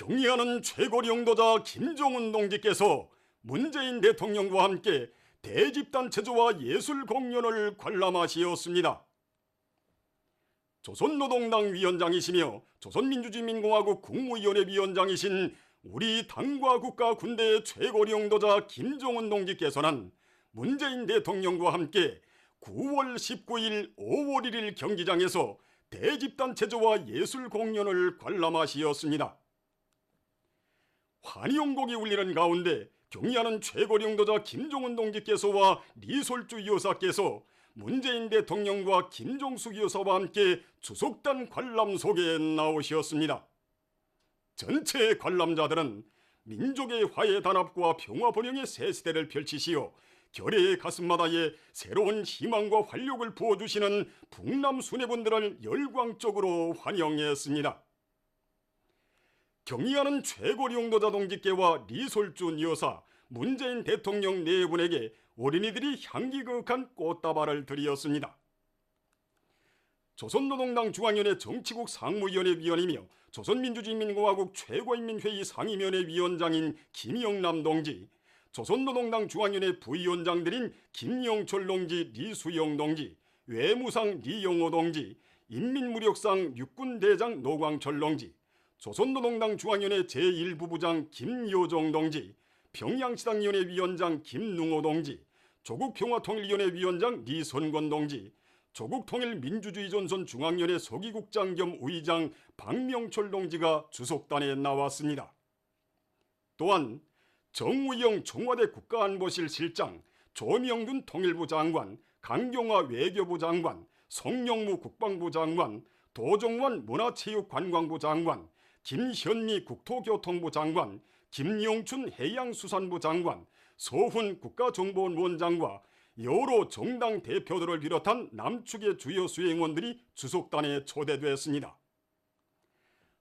경의하는 최고領도자 김정은 동지께서 문재인 대통령과 함께 대집단 체조와 예술 공연을 관람하시었습니다. 조선노동당 위원장이시며 조선민주주의민공화국 국무위원회 위원장이신 우리 당과 국가 군대의 최고領도자 김정은 동지께서는 문재인 대통령과 함께 9월 19일, 5월 1일 경기장에서 대집단 체조와 예술 공연을 관람하시었습니다. 환영곡이 울리는 가운데 경의하는 최고領도자 김정은 동지께서와 리솔주 여사께서 문재인 대통령과 김종숙 여사와 함께 주속단 관람 속에 나오셨습니다. 전체 관람자들은 민족의 화해 단합과 평화 번영의 새 시대를 펼치시어 결의의 가슴마다에 새로운 희망과 활력을 부어주시는 북남 수뇌분들을 열광적으로 환영했습니다. 경의하는 최고領도자 동지께와 리솔준 여사, 문재인 대통령 네 분에게 어린이들이 향기 그윽한 꽃다발을 드렸습니다. 조선노동당 중앙위원회 정치국 상무위원회 위원이며 조선민주주의민공화국 최고인민회의 상임위원회 위원장인 김영남 동지, 조선노동당 중앙위원회 부위원장들인 김영철 동지, 리수영 동지, 외무상 리영호 동지, 인민무력상 육군대장 노광철 동지, 조선노동당 중앙위원회 제1부부장 김효정 동지, 평양시당위원회 위원장 김능호 동지, 조국평화통일위원회 위원장 리선권 동지, 조국통일민주주의전선 중앙위원회 서기국장 겸 의장 박명철 동지가 주속단에 나왔습니다. 또한 정우영 청와대 국가안보실 실장, 조명균 통일부 장관, 강경화 외교부 장관, 성영무 국방부 장관, 도정원 문화체육관광부 장관, 김현미 국토교통부 장관, 김용춘 해양수산부 장관, 서훈 국가정보원장과 여러 정당 대표들을 비롯한 남측의 주요 수행원들이 주속단에 초대됐습니다.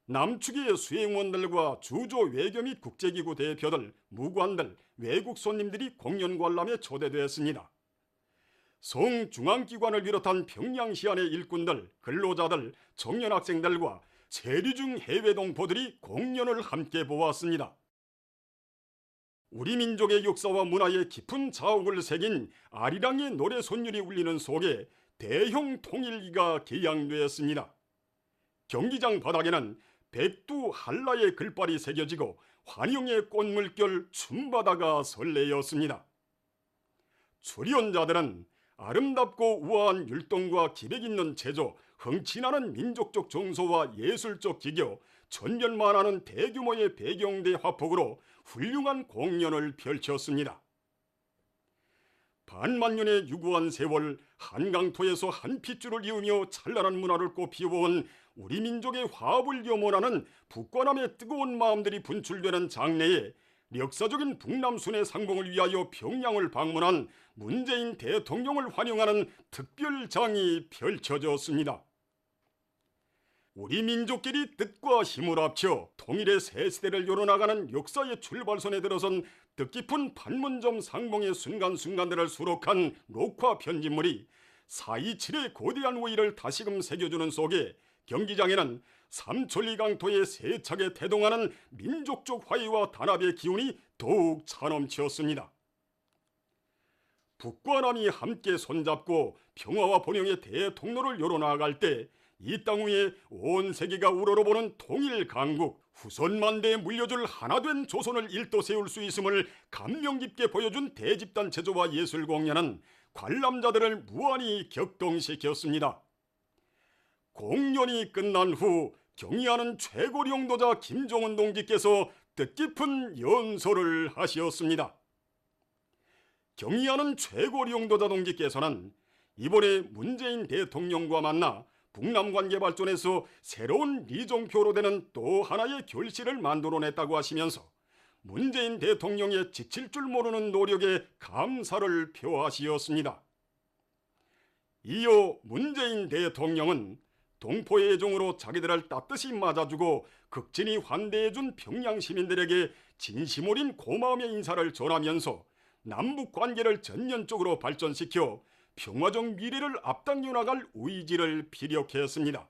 남측의 수행원들과 주조 외교 및 국제기구 대표들, 무관들, 외국 손님들이 공연 관람에 초대됐습니다. 성중앙기관을 비롯한 평양시안의 일꾼들, 근로자들, 청년 학생들과 세류 중 해외 동포들이 공연을 함께 보았습니다. 우리 민족의 역사와 문화에 깊은 자욱을 새긴 아리랑의 노래 손율이 울리는 속에 대형 통일기가 개양되었습니다. 경기장 바닥에는 백두 한라의 글발이 새겨지고 환영의 꽃물결 춤바다가 설레었습니다. 출연자들은 아름답고 우아한 율동과 기백 있는 체조, 흥친하는 민족적 정서와 예술적 기교, 천년만하는 대규모의 배경대 화폭으로 훌륭한 공연을 펼쳤습니다. 반만 년의 유구한 세월 한강토에서 한 핏줄을 이으며 찬란한 문화를 꽃피워온 우리 민족의 화합을 염원하는 북과남의 뜨거운 마음들이 분출되는 장래에 역사적인 북남순의 상봉을 위하여 평양을 방문한 문재인 대통령을 환영하는 특별장이 펼쳐졌습니다. 우리 민족끼리 뜻과 힘을 합쳐 통일의 새 시대를 열어나가는 역사의 출발선에 들어선 뜻깊은 판문점 상봉의 순간순간들을 수록한 녹화 편집물이 4.27의 거대한 우위를 다시금 새겨주는 속에 경기장에는 삼천리 강토에 세차게 태동하는 민족적 화해와 단합의 기운이 더욱 차넘치었습니다. 북과 남이 함께 손잡고 평화와 번영의 대통로를 열어나갈 때 이 땅 위에 온 세계가 우러러보는 통일 강국 후손만대에 물려줄 하나된 조선을 일도 세울 수 있음을 감명 깊게 보여준 대집단 제조와 예술 공연은 관람자들을 무한히 격동시켰습니다. 공연이 끝난 후 경의하는 최고領도자 김종은 동지께서 뜻깊은 연설을 하시었습니다. 경의하는 최고領도자 동지께서는 이번에 문재인 대통령과 만나 북남 관계 발전에서 새로운 리종표로 되는 또 하나의 결실을 만들어냈다고 하시면서 문재인 대통령의 지칠 줄 모르는 노력에 감사를 표하시었습니다. 이어 문재인 대통령은 동포의 애종으로 자기들을 따뜻이 맞아주고 극진히 환대해준 평양 시민들에게 진심 어린 고마움의 인사를 전하면서 남북 관계를 전면적으로 발전시켜 평화적 미래를 앞당겨 나갈 의지를 피력했습니다.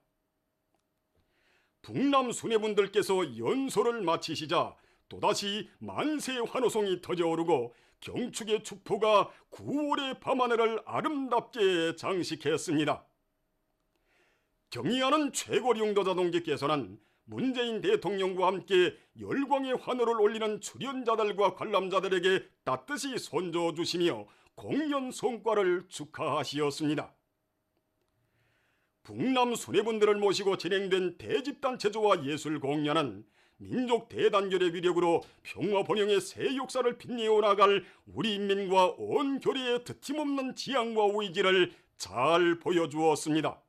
북남 수뇌분들께서 연소를 마치시자 또다시 만세 환호성이 터져오르고 경축의 축포가 9월의 밤하늘을 아름답게 장식했습니다. 경의하는 최고리 용도자 동지께서는 문재인 대통령과 함께 열광의 환호를 올리는 출연자들과 관람자들에게 따뜻이 손줘 주시며 공연 성과를 축하하시었습니다. 북남 수뇌분들을 모시고 진행된 대집단체조와 예술 공연은 민족 대단결의 위력으로 평화 번영의 새 역사를 빛내어 나갈 우리 인민과 온 교리의 드침없는 지향과 의지를 잘 보여주었습니다.